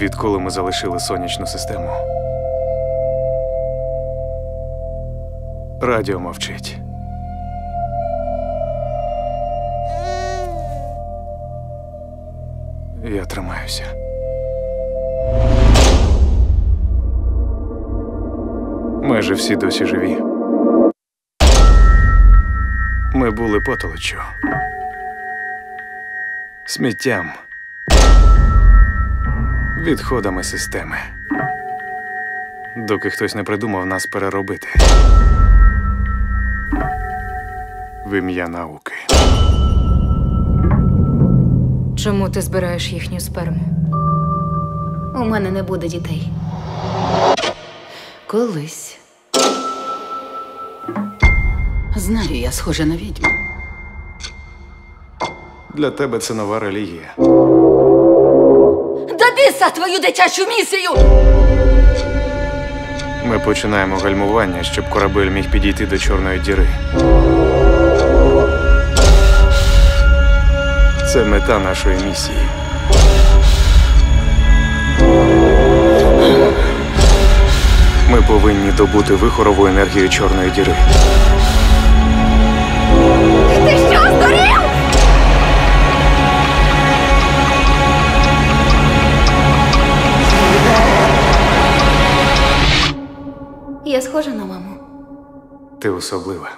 відколи ми залишили сонячну систему. Радіо мовчить. Я тримаюся. Майже всі досі живі. Ми були потолочю. Сміттям. Відходами системи. Доки хтось не придумав нас переробити. В ім'я науки. Чому ти збираєш їхню сперму? У мене не буде дітей. Колись. Знаю, я схожа на відьму. Для тебе це нова релігія. До твою дитячу місію! Ми починаємо гальмування, щоб корабель міг підійти до чорної діри. Це мета нашої місії. Ми повинні добути вихорову енергію чорної діри. Я схожа на маму. Ти особлива.